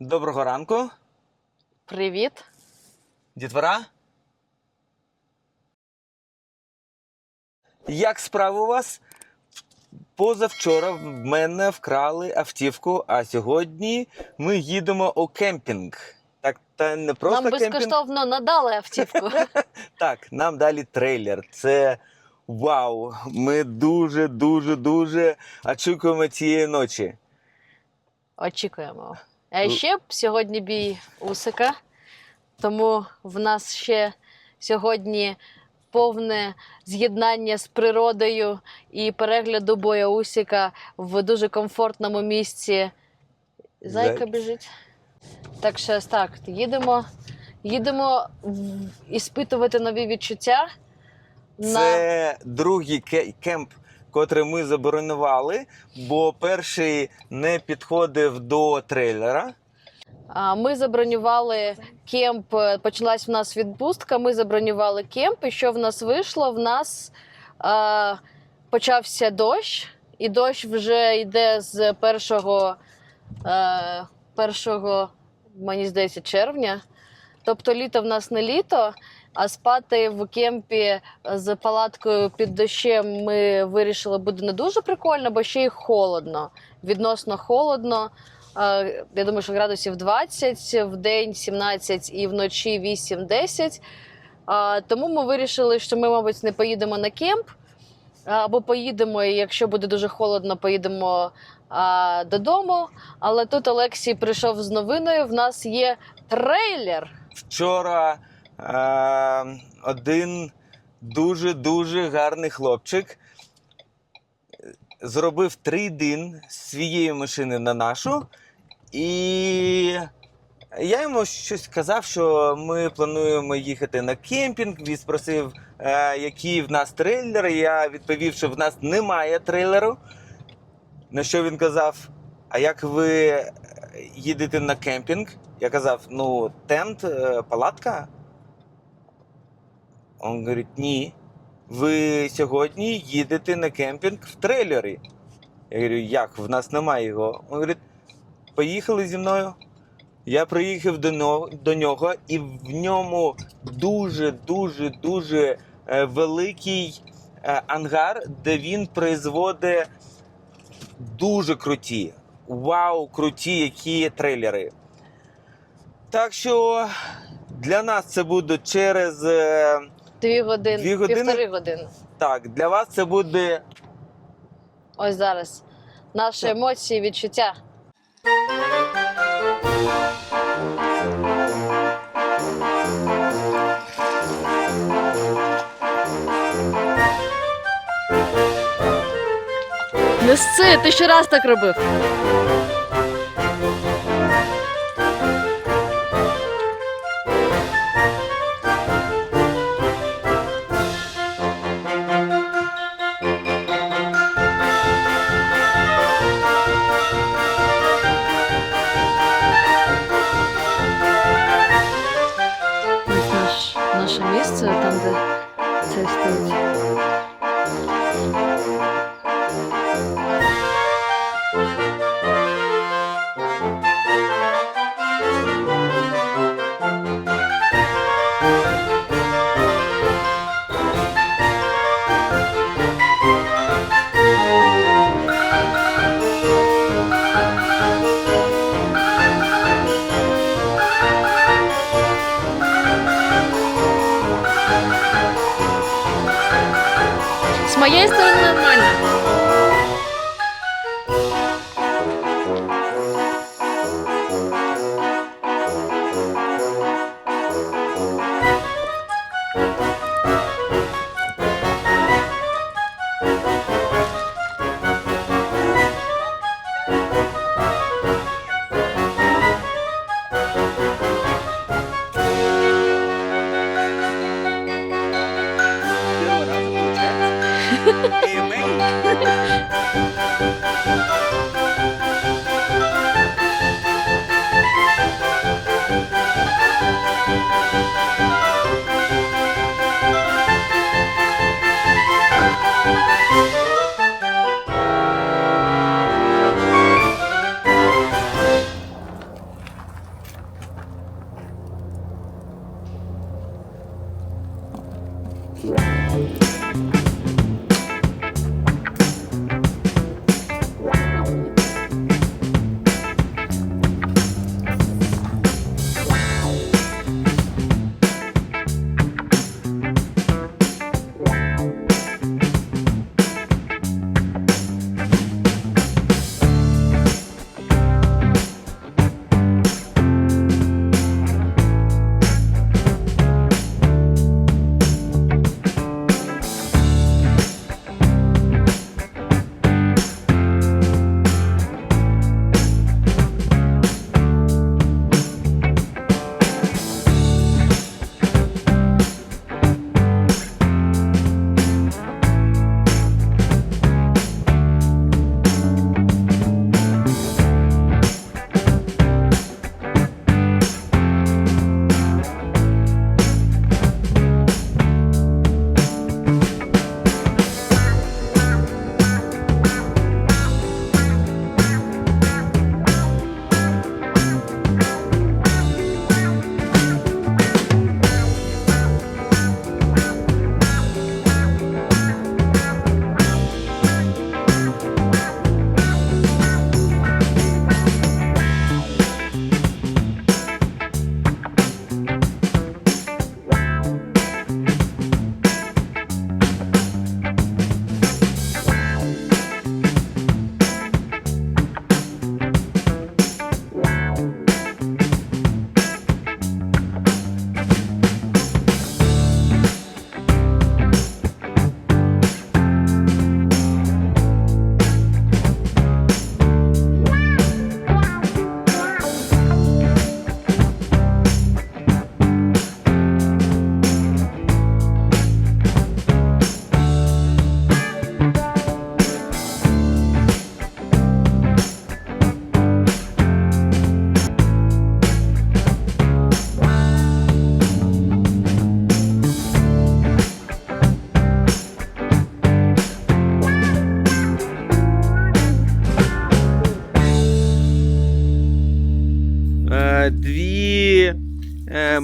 Доброго ранку, Привіт. дітвора. Як справи у вас? Позавчора в мене вкрали автівку, а сьогодні ми їдемо у кемпінг. Так, та не просто Нам кемпінг. безкоштовно надали автівку. Так, нам далі трейлер. Це вау. Ми дуже, дуже, дуже очікуємо цієї ночі. Очікуємо. А Ну. ще сьогодні бій Усика, тому в нас ще сьогодні повне з'єднання з природою і перегляду боя Усика в дуже комфортному місці. Зайка біжить. Так що так, їдемо. Їдемо іспитувати нові відчуття. На... Це другий кемп, котрий ми заборонували, бо перший не підходив до трейлера. Ми забронювали кемп. е, Почалась в нас відпустка. Ми забронювали кемп. І що в нас вийшло? В нас а, почався дощ, і дощ вже йде з першого, е, першого, мені здається, червня. Тобто літо в нас не літо, а спати в кемпі з палаткою під дощем ми вирішили буде не дуже прикольно, бо ще й холодно. Відносно холодно. Е, Я думаю, що градусів 20, в день 17 і вночі 8-10. А, Тому ми вирішили, що ми, мабуть, не поїдемо на кемп. Або поїдемо, і якщо буде дуже холодно, поїдемо а, додому. Але тут Олексій прийшов з новиною. В нас є трейлер. Вчора один дуже-дуже гарний хлопчик зробив трейдин з своєї машини на нашу. І я йому щось сказав, що ми плануємо їхати на кемпінг. Він спросив, е, які в нас трейлери. Я відповів, що в нас немає трейлеру. На що він казав: А як ви їдете на кемпінг? Я казав: ну, тент, е, палатка. Он говорить, ні. Ви сьогодні їдете на кемпінг в трейлері. Я говорю, як? В нас немає його. Він говорить, поїхали зі мною. Я приїхав до нього, і в ньому дуже, дуже, е, великий е, ангар, де він производить дуже круті, вау, круті, які трейлери. Так що для нас це буде через. Дві години, Дві години? півтори години. Так, для вас це буде Ось зараз. Наші Так. емоції, відчуття. Не сси, ти ще раз так робив.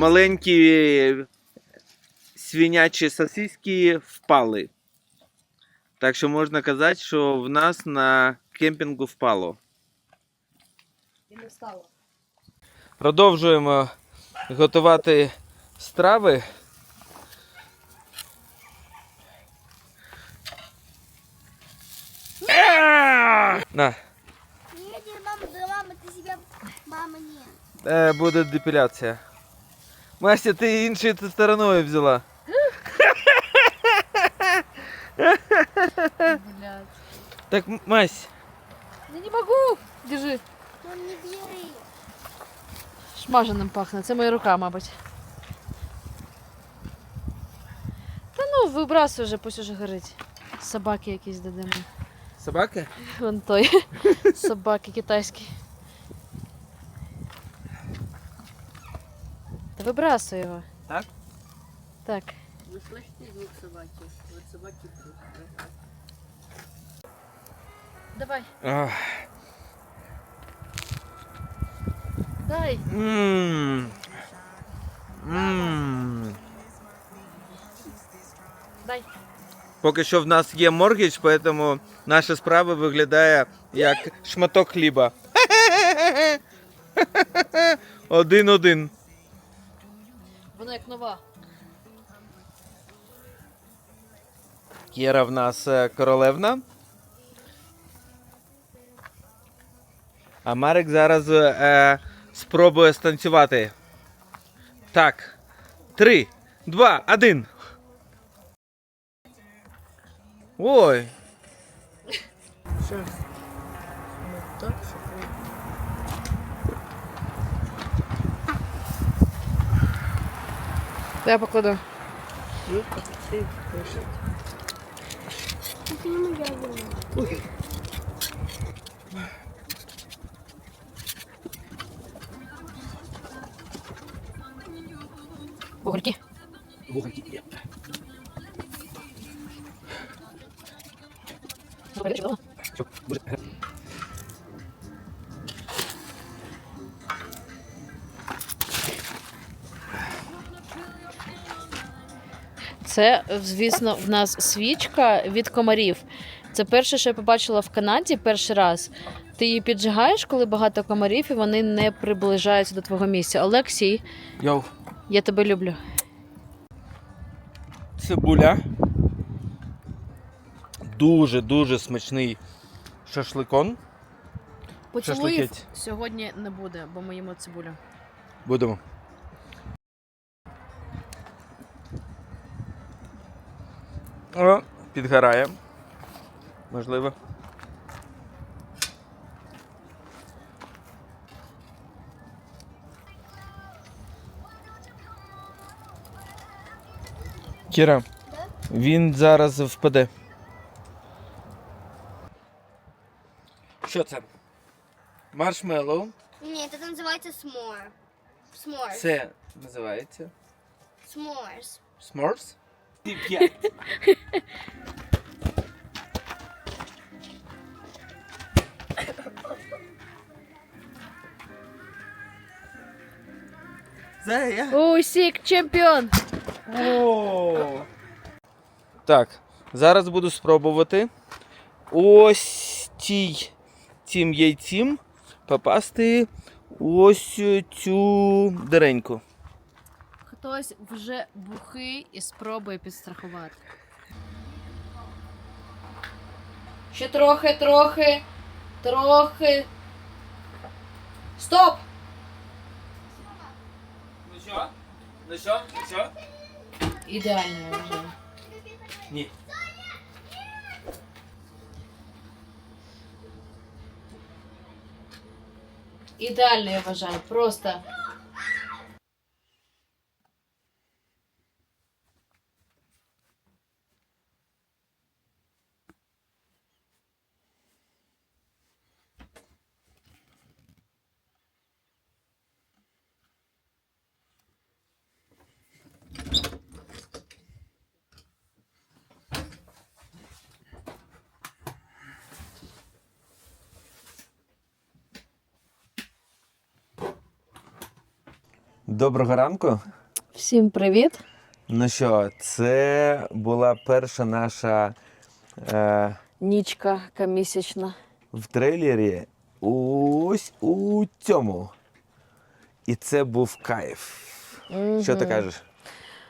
Маленькі свинячі сосиски впали. Так що можна казати, що в нас на кемпінгу впало. Продовжуємо готувати страви. На, нет, мама, мама, ты себя... Мама, нет. е, буде депіляція. Мася, ти іншою стороною взяла. Блядь. Так, Мась, Я не могу! Держи. Ну не бери. Шмаженим пахне, це моя рука, мабуть. Та ну, вибрасуй вже, пусть уже горить. Собаки якісь дадемо. собака? Вон той. Собаки китайські. Та вибрасуй його. Так? Так. Вы слышите звук собаки? Вот собаки тут. Давай. Ах. Дай. Мм. Мм. Дай. Поки що в нас є моргіч, тому наша справа виглядає як шматок хліба. Один-один. Нова. Кіра в нас е, королевна. А Марик зараз е, спробує станцювати. Так. Три, два, один. Ой. Сейчас. Вот так, чтобы... Я покладу. Ну, как ты Це, звісно, в нас свічка від комарів. Це перше, що я побачила в Канаді перший раз. Ти її піджигаєш, коли багато комарів, і вони не приближаються до твого місця. Олексій, Йоу. я тебе люблю. Цибуля. Дуже-дуже смачний шашликон. Поцілуїв Шашликець. сьогодні не буде, бо ми їмо цибулю. Будемо. О, підгорає. Можливо. Кіра, він зараз впаде. Що це? Маршмеллоу. Нет, это называется s'more. S'mores. Це називається. S'mores. S'mores? Ти п'ять. Зая. Усік чемпіон! О. Так, зараз буду спробувати ось тій цим яйцім попасти ось цю дереньку. Хтось вже бухий і спробує підстрахувати. Ще трохи, трохи, трохи. Стоп! Ну що? Ну що? Ну що? Ідеально я вважаю. Ні. Ідеально я вважаю. Просто. Доброго ранку. Всім привіт! Ну що, це була перша наша е, Нічка місячна. в трейлері ось у цьому. І це був кайф. Що ти кажеш?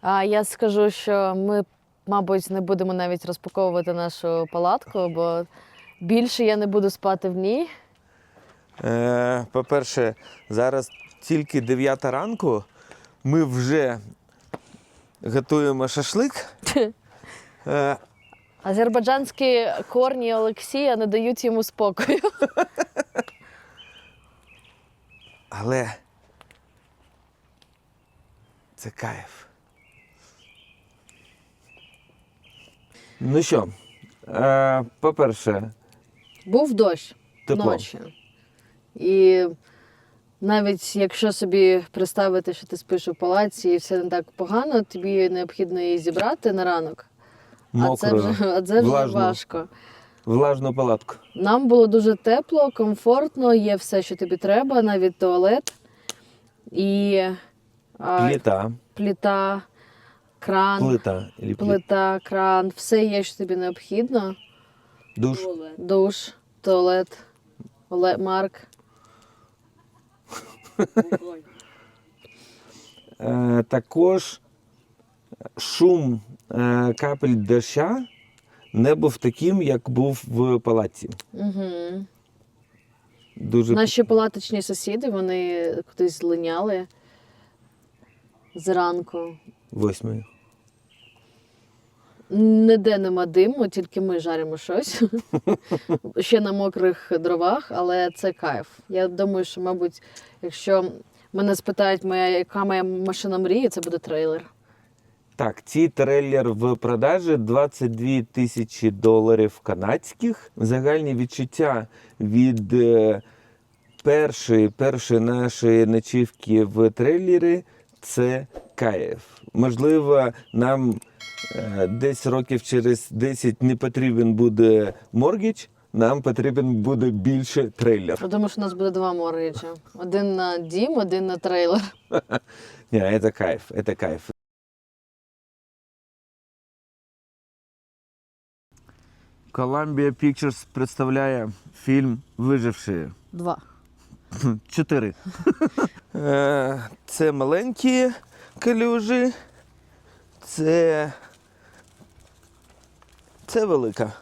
А я скажу, що ми, мабуть, не будемо навіть розпаковувати нашу палатку, бо більше я не буду спати в ній. Е, по-перше, зараз тільки 9 ранку. Ми вже готуємо шашлик. Е, Азербайджанські корні Олексія не дають йому спокою. але це кайф. Ну що, е, по-перше, Був дощ тепло. ночі. І навіть якщо собі представити, що ти спиш у палаці і все не так погано, тобі необхідно її зібрати на ранок. А це вже, а це вже влажно. важко. влажну палатку. Нам було дуже тепло, комфортно, є все, що тобі треба, навіть туалет і а, Пліта. пліта, кран, Плита. Плита, кран, все є, що тобі необхідно. Душ. Туалет. Душ, туалет, Марк. Е, також шум е, капель доща не був таким, як був в палаці. Угу. Дуже Наші палаточні сусіди, вони кудись злиняли зранку. восьмий. Ніде нема диму, тільки ми жаримо щось. Ще на мокрих дровах, але це кайф. Я думаю, що, мабуть, якщо мене спитають, моя, яка моя машина мрії, це буде трейлер. Так, цей трейлер в продажі 22 тисячі доларів канадських. Загальні відчуття від е, першої, першої нашої ночівки в трейлері це кайф. Можливо, нам десь років через 10 не потрібен буде моргіч, нам потрібен буде більше трейлер. Я думаю, що у нас буде два моргіджі. Один на дім, один на трейлер. Ні, це кайф, це кайф. Columbia Pictures представляє фільм Виживши. Два. Чотири. Е, Це маленькі калюжі. Це. Це велика.